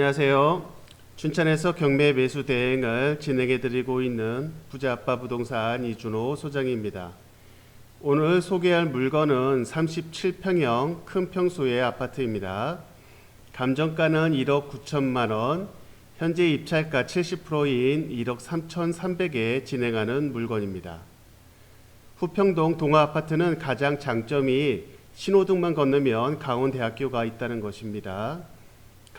안녕하세요. 춘천에서 경매 매수 대행을 진행해 드리고 있는 부자 아빠 부동산 이준호 소장입니다. 오늘 소개할 물건은 37평형 큰 평수의 아파트입니다. 감정가는 1억 9천만 원, 현재 입찰가 70%인 1억 3,300에 진행하는 물건입니다. 후평동 동아 아파트는 가장 장점이 신호등만 건너면 강원대학교가 있다는 것입니다.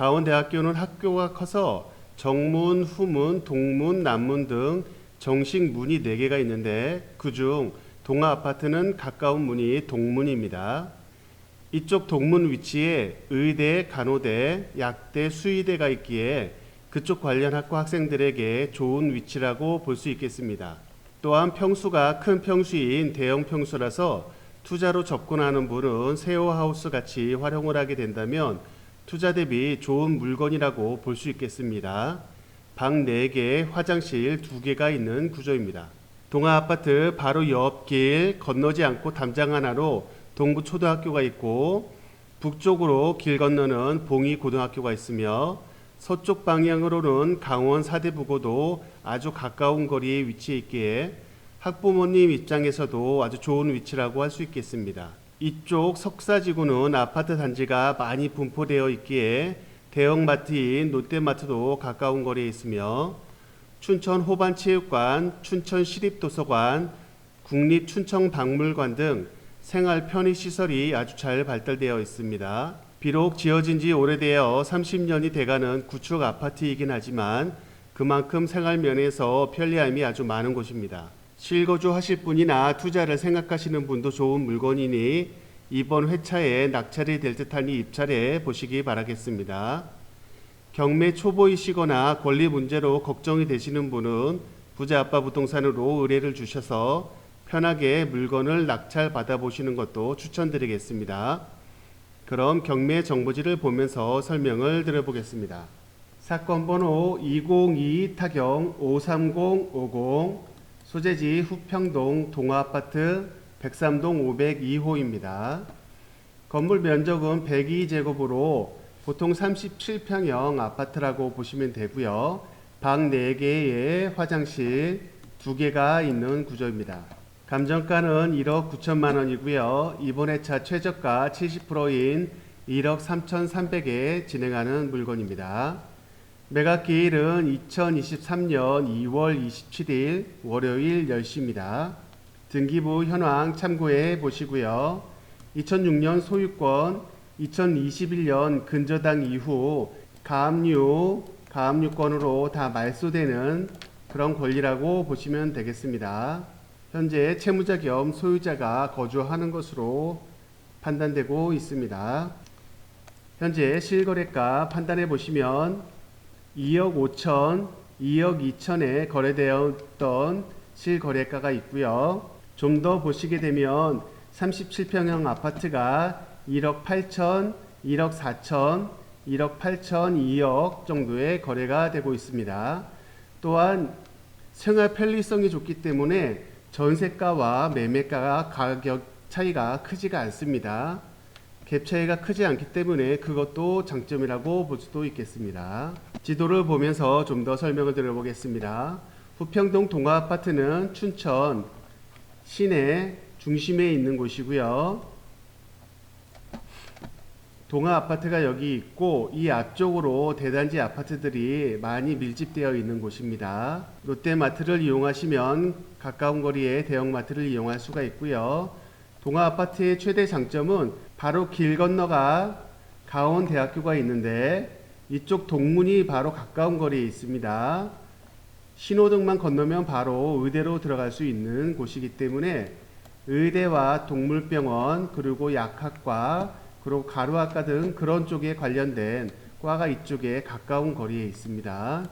강원대학교는 학교가 커서 정문, 후문, 동문, 남문 등 정식 문이 4개가 있는데 그중 동아 아파트는 가까운 문이 동문입니다. 이쪽 동문 위치에 의대, 간호대, 약대, 수의대가 있기에 그쪽 관련 학과 학생들에게 좋은 위치라고 볼 수 있겠습니다. 또한 평수가 큰 평수인 대형 평수라서 투자로 접근하는 분은 세오하우스 같이 활용을 하게 된다면 투자 대비 좋은 물건이라고 볼 수 있겠습니다. 방 4개, 화장실 2개가 있는 구조입니다. 동아 아파트 바로 옆 길 건너지 않고 담장 하나로 동부 초등학교가 있고 북쪽으로 길 건너는 봉이 고등학교가 있으며 서쪽 방향으로는 강원 사대부고도 아주 가까운 거리에 위치해 있기에 학부모님 입장에서도 아주 좋은 위치라고 할 수 있겠습니다. 이쪽 석사지구는 아파트 단지가 많이 분포되어 있기에 대형마트인 롯데마트도 가까운 거리에 있으며 춘천 호반체육관, 춘천 시립도서관, 국립춘천박물관 등 생활 편의 시설이 아주 잘 발달되어 있습니다. 비록 지어진 지 오래되어 30년이 돼가는 구축 아파트이긴 하지만 그만큼 생활 면에서 편리함이 아주 많은 곳입니다. 실거주 하실 분이나 투자를 생각하시는 분도 좋은 물건이니 이번 회차에 낙찰이 될 듯하니 입찰해 보시기 바라겠습니다. 경매 초보이시거나 권리 문제로 걱정이 되시는 분은 부자 아빠 부동산으로 의뢰를 주셔서 편하게 물건을 낙찰 받아보시는 것도 추천드리겠습니다. 그럼 경매 정보지를 보면서 설명을 드려보겠습니다. 사건 번호 202 타경 53050 소재지 후평동 동아아파트 103동 502호입니다. 건물 면적은 102제곱으로 보통 37평형 아파트라고 보시면 되고요. 방 4개에 화장실 2개가 있는 구조입니다. 감정가는 1억 9천만 원이고요. 이번 회차 최저가 70%인 1억 3,300에 진행하는 물건입니다. 매각 기일은 2023년 2월 27일 월요일 10시입니다. 등기부 현황 참고해 보시고요. 2006년 소유권, 2021년 근저당 이후 가압류, 가압류권으로 다 말소되는 그런 권리라고 보시면 되겠습니다. 현재 채무자 겸 소유자가 거주하는 것으로 판단되고 있습니다. 현재 실거래가 판단해 보시면 2억 5천, 2억 2천에 거래되었던 실거래가가 있고요. 좀 더 보시게 되면 37평형 아파트가 1억 8천, 1억 4천, 1억 8천, 2억 정도의 거래가 되고 있습니다. 또한 생활 편리성이 좋기 때문에 전세가와 매매가가 가격 차이가 크지가 않습니다. 갭 차이가 크지 않기 때문에 그것도 장점이라고 볼 수도 있겠습니다. 지도를 보면서 좀 더 설명을 드려보겠습니다. 후평동 동아 아파트는 춘천 시내 중심에 있는 곳이고요. 동아 아파트가 여기 있고 이 앞쪽으로 대단지 아파트들이 많이 밀집되어 있는 곳입니다. 롯데마트를 이용하시면 가까운 거리에 대형마트를 이용할 수가 있고요. 동아 아파트의 최대 장점은 바로 길 건너가 가온대학교가 있는데 이쪽 동문이 바로 가까운 거리에 있습니다. 신호등만 건너면 바로 의대로 들어갈 수 있는 곳이기 때문에 의대와 동물병원 그리고 약학과 그리고 가루학과 등 그런 쪽에 관련된 과가 이쪽에 가까운 거리에 있습니다.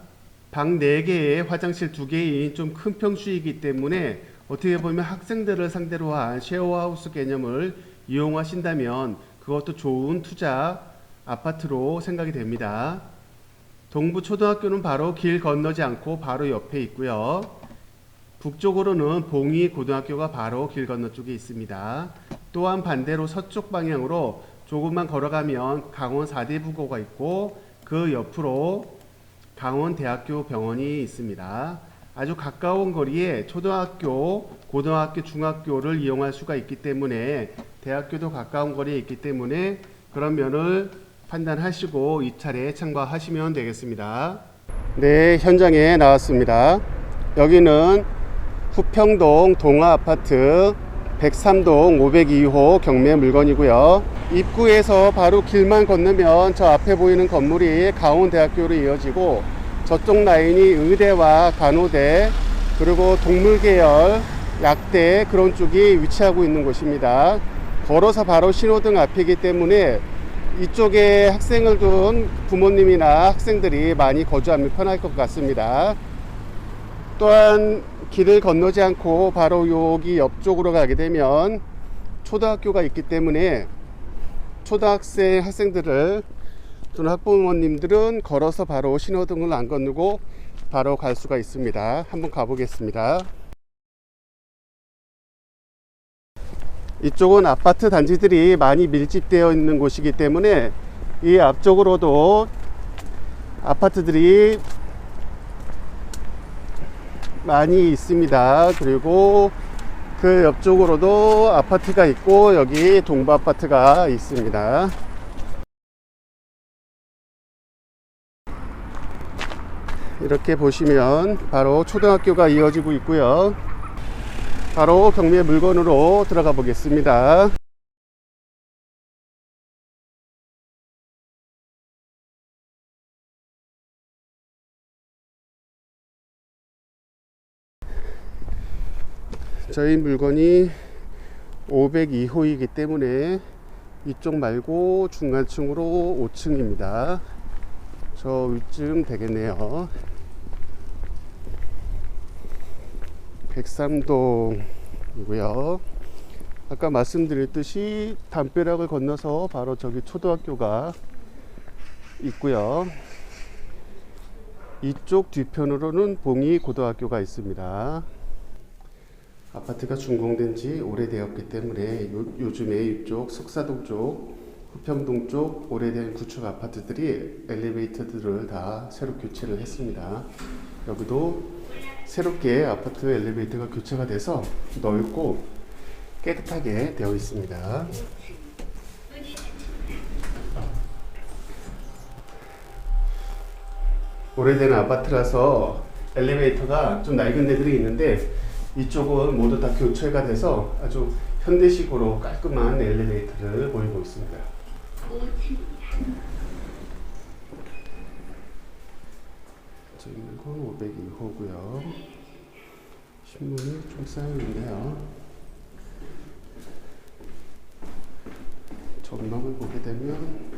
방 4개에 화장실 2개인 좀 큰 평수이기 때문에 어떻게 보면 학생들을 상대로 한 쉐어하우스 개념을 이용하신다면 그것도 좋은 투자 아파트로 생각이 됩니다. 동부 초등학교는 바로 길 건너지 않고 바로 옆에 있고요. 북쪽으로는 봉이 고등학교가 바로 길 건너 쪽에 있습니다. 또한 반대로 서쪽 방향으로 조금만 걸어가면 강원 사대부고가 있고 그 옆으로 강원대학교 병원이 있습니다. 아주 가까운 거리에 초등학교, 고등학교, 중학교를 이용할 수가 있기 때문에 대학교도 가까운 거리에 있기 때문에 그런 면을 판단하시고 입찰에 참가하시면 되겠습니다. 네, 현장에 나왔습니다. 여기는 후평동 동아 아파트 103동 502호 경매 물건이고요. 입구에서 바로 길만 건너면 저 앞에 보이는 건물이 강원대학교로 이어지고 저쪽 라인이 의대와 간호대 그리고 동물계열 약대 그런 쪽이 위치하고 있는 곳입니다. 걸어서 바로 신호등 앞이기 때문에 이쪽에 학생을 둔 부모님이나 학생들이 많이 거주하면 편할 것 같습니다. 또한 길을 건너지 않고 바로 여기 옆쪽으로 가게 되면 초등학교가 있기 때문에 초등학생 학생들을 또는 학부모님들은 걸어서 바로 신호등을 안 건너고 바로 갈 수가 있습니다. 한번 가보겠습니다. 이쪽은 아파트 단지들이 많이 밀집되어 있는 곳이기 때문에 이 앞쪽으로도 아파트들이 많이 있습니다. 그리고 그 옆쪽으로도 아파트가 있고 여기 동부 아파트가 있습니다. 이렇게 보시면 바로 초등학교가 이어지고 있고요. 바로 경매 물건으로 들어가 보겠습니다. 저희 물건이 502호이기 때문에 이쪽 말고 중간층으로 5층입니다. 저 위쯤 되겠네요. 103동이고요. 아까 말씀드렸듯이 담벼락을 건너서 바로 저기 초등학교가 있고요. 이쪽 뒤편으로는 봉이 고등학교가 있습니다. 아파트가 준공된 지 오래되었기 때문에 요, 요즘에 이쪽 석사동 쪽, 후평동 쪽 오래된 구축 아파트들이 엘리베이터들을 다 새로 교체를 했습니다. 여기도 새롭게 아파트 엘리베이터가 교체가 돼서 넓고 깨끗하게 되어 있습니다. 오래된 아파트라서 엘리베이터가 좀 낡은 데들이 있는데 이쪽은 모두 다 교체가 돼서 아주 현대식으로 깔끔한 엘리베이터를 보이고 있습니다. 저희 물건 502호고요. 신문이 좀 쌓여 있네요. 전망을 보게 되면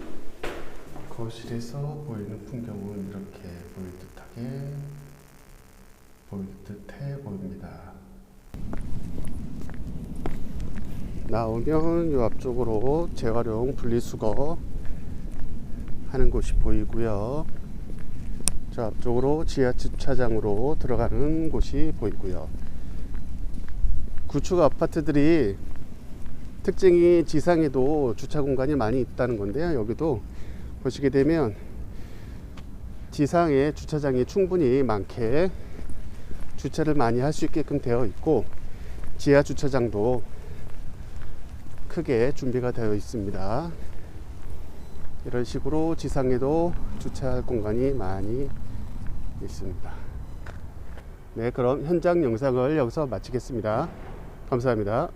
거실에서 보이는 풍경은 이렇게 보일 듯하게 보일 듯해 보입니다. 나오면 이 앞쪽으로 재활용 분리수거 하는 곳이 보이고요. 저 앞쪽으로 지하 주차장으로 들어가는 곳이 보이고요. 구축 아파트들이 특징이 지상에도 주차 공간이 많이 있다는 건데요. 여기도 보시게 되면 지상에 주차장이 충분히 많게 주차를 많이 할 수 있게끔 되어 있고 지하 주차장도 크게 준비가 되어 있습니다. 이런 식으로 지상에도 주차할 공간이 많이 있습니다. 네, 그럼 현장 영상을 여기서 마치겠습니다. 감사합니다.